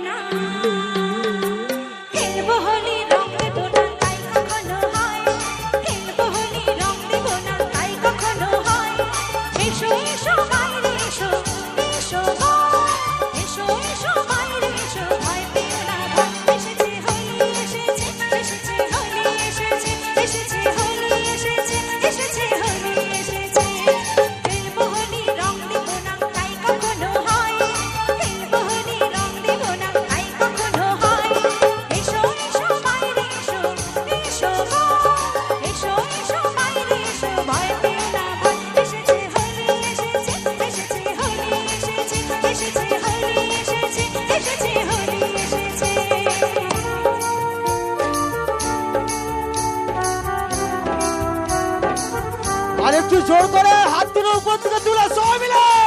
না আর একটু জোর করে হাত দুটো উপর থেকে তুলে সবাই মিলে।